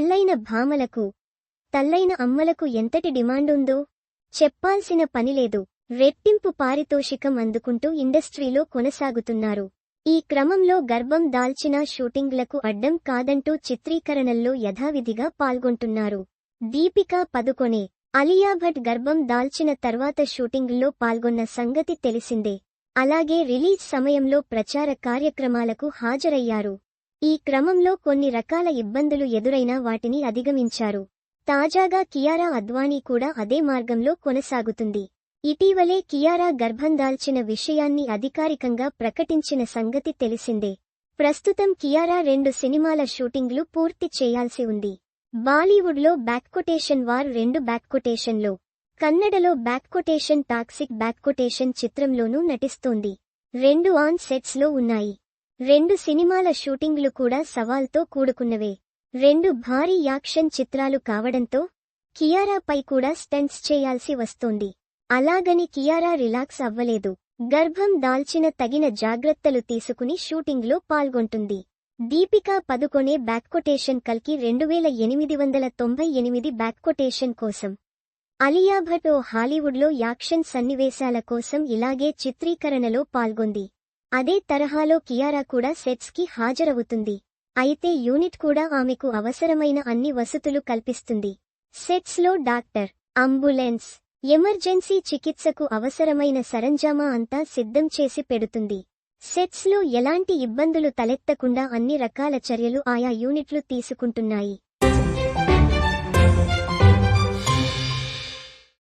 పెళ్ళైన భామలకు తల్లైన అమ్మలకు ఎంతటి డిమాండుందో చెప్పాల్సిన పనిలేదు రెట్టింపు పారితోషికం అందుకుంటూ ఇండస్ట్రీలో కొనసాగుతున్నారు. ఈ క్రమంలో గర్భం దాల్చిన షూటింగ్లకు అడ్డం కాదంటూ చిత్రీకరణల్లో యథావిధిగా పాల్గొంటున్నారు. దీపికా పదుకొనే అలియా భట్ గర్భం దాల్చిన తర్వాత షూటింగ్లో పాల్గొన్న సంగతి తెలిసిందే. అలాగే రిలీజ్ సమయంలో ప్రచార కార్యక్రమాలకు హాజరయ్యారు. ఈ క్రమంలో కొన్ని రకాల ఇబ్బందులు ఎదురైనా వాటిని అధిగమించారు. తాజాగా కియారా అద్వానీ కూడా అదే మార్గంలో కొనసాగుతుంది. ఇటీవలే కియారా గర్భం దాల్చిన విషయాన్ని అధికారికంగా ప్రకటించిన సంగతి తెలిసిందే. ప్రస్తుతం కియారా రెండు సినిమాల షూటింగ్లు పూర్తి చేయాల్సి ఉంది. బాలీవుడ్లో బ్యాక్కొటేషన్ వార్ రెండు బ్యాక్కొటేషన్లో కన్నడలో బ్యాక్కొటేషన్ టాక్సిక్ బ్యాక్కొటేషన్ చిత్రంలోనూ నటిస్తోంది. రెండు ఆన్ సెట్స్లో ఉన్నాయి. రెండు సినిమాల షూటింగ్లు కూడా సవాల్తో కూడుకున్నవే. రెండు భారీ యాక్షన్ చిత్రాలు కావడంతో కియారాపై కూడా స్టంట్స్ చేయాల్సి వస్తోంది. అలాగని కియారా రిలాక్స్ అవ్వలేదు. గర్భం దాల్చిన తగిన జాగ్రత్తలు తీసుకుని షూటింగ్లో పాల్గొంటుంది. దీపికా పదుకొనే బ్యాక్కొటేషన్ కల్కి రెండువేల ఎనిమిది వందల తొంభై ఎనిమిది బ్యాక్కొటేషన్ కోసం. అలియాభట్ ఓ హాలీవుడ్లో యాక్షన్ సన్నివేశాల కోసం ఇలాగే చిత్రీకరణలో పాల్గొంది. అదే తరహాలో కియారా కూడా సెట్స్కి హాజరవుతుంది. అయితే యూనిట్ కూడా ఆమెకు అవసరమైన అన్ని వసతులు కల్పిస్తుంది. సెట్స్లో డాక్టర్ అంబులెన్స్ ఎమర్జెన్సీ చికిత్సకు అవసరమైన సరంజామా అంతా సిద్ధం చేసి పెడుతుంది. సెట్స్లో ఎలాంటి ఇబ్బందులు తలెత్తకుండా అన్ని రకాల చర్యలు ఆయా యూనిట్లు తీసుకుంటున్నాయి.